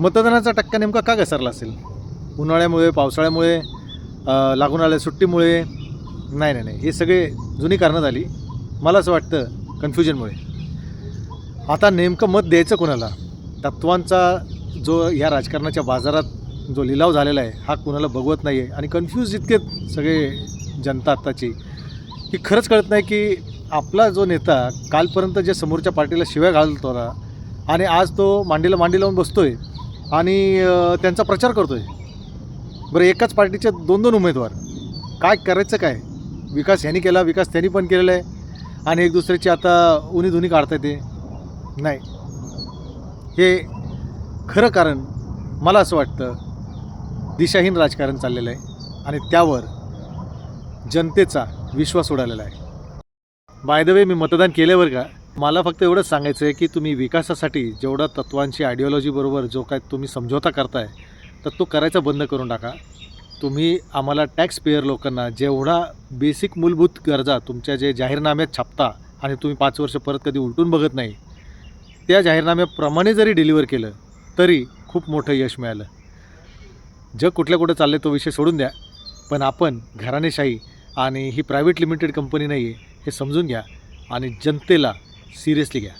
मतदानाचा टक्का नेमका का घसरला असेल? उन्हाळ्यामुळे पावसाळ्यामुळे लागून आल्या सुट्टीमुळे? नाही नाही नाही. हे सगळे जुनी कारणं झाली. मला असं वाटतं कन्फ्युजनमुळे. आता नेमकं मत द्यायचं कोणाला? तत्वांचा जो ह्या राजकारणाच्या बाजारात जो लिलाव झालेला आहे हा कुणाला बघवत नाही आहे आणि कन्फ्यूज इतके सगळे जनता आत्ताची की खरंच कळत नाही की आपला जो नेता कालपर्यंत जे समोरच्या पार्टीला शिव्या घालत होता आणि आज तो मांडीला मांडी लावून बसतोय आणि त्यांचा प्रचार करतोय. बरं एकाच पार्टीचे दोन दोन उमेदवार. काय करायचं काय? विकास ह्यांनी केला विकास त्यांनी पण केलेला आहे. आणि एक दुसऱ्याची आता उनी धुनी काढता येते नाही. हे खरं कारण मला असं वाटतं दिशाहीन राजकारण चाललेलं आहे. आणि त्यावर जनतेचा विश्वास उडालेला आहे. बाय द वे मी मतदान केल्यावर का? मला फक्त एवढंच सांगायचं आहे की तुम्ही विकासासाठी जेवढा तत्वांची आयडिओलॉजीबरोबर जो काय तुम्ही समझोता करताय तर तो करायचा बंद करून टाका. तुम्ही आम्हाला टॅक्स पेयर लोकांना जेवढा बेसिक मूलभूत गरजा तुमच्या जे जाहीरनाम्यात छापता आणि तुम्ही पाच वर्ष परत कधी उलटून बघत नाही त्या जाहीरनाम्याप्रमाणे जरी डिलिव्हर केलं तरी खूप मोठं यश मिळालं. जग कुठल्या कुठं चाललं तो विषय सोडून द्या पण आपण घराणेशाही आणि ही प्रायव्हेट लिमिटेड कंपनी नाही आहे हे समजून घ्या आणि जनतेला सिरियसली घ्या